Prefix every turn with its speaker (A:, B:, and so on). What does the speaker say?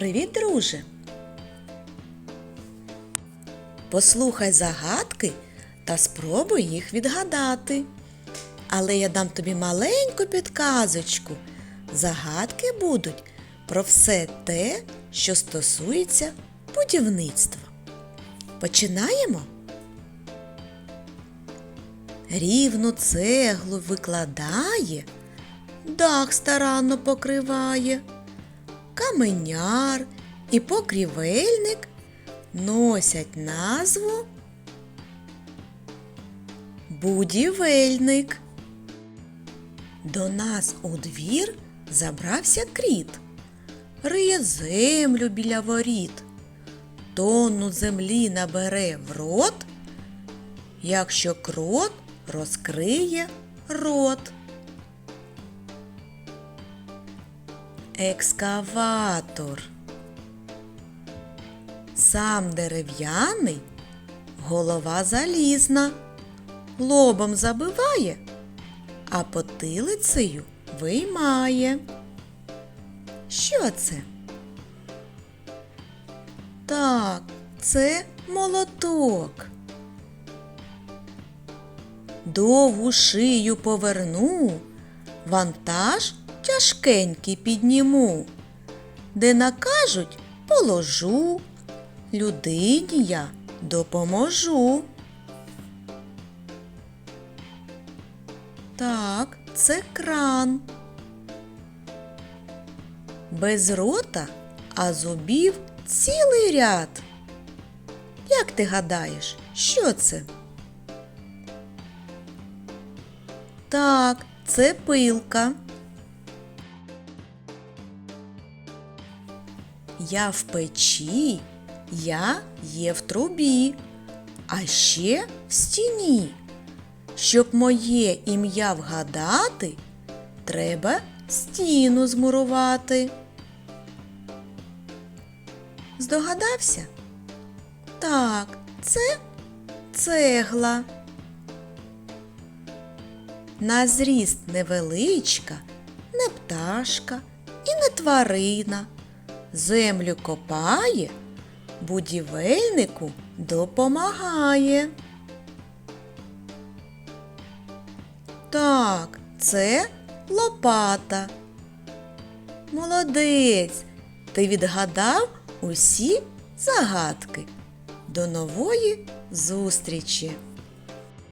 A: Привіт, друже! Послухай загадки та спробуй їх відгадати. Але я дам тобі маленьку підказочку. Загадки будуть про все те, що стосується будівництва. Починаємо? Рівну цеглу викладає, дах старанно покриває, каменяр і покрівельник носять назву будівельник. До нас у двір забрався кріт, риє землю біля воріт, тонну землі набере в рот, якщо крот розкриє рот. Екскаватор. Сам дерев'яний, голова залізна, лобом забиває, а потилицею виймає. Що це? Так, це молоток. Довгу шию поверну, вантаж тяжкенький підніму, де накажуть положу, людині я допоможу. Так, це кран. Без рота, а зубів цілий ряд. Як ти гадаєш, що це? Так, це пилка. Я в печі, я є в трубі, а ще в стіні. Щоб моє ім'я вгадати, треба стіну змурувати. Здогадався? Так, це цегла. На зріст невеличка, не пташка і не тварина. Землю копає, будівельнику допомагає. Так, це лопата. Молодець, ти відгадав усі загадки. До нової зустрічі!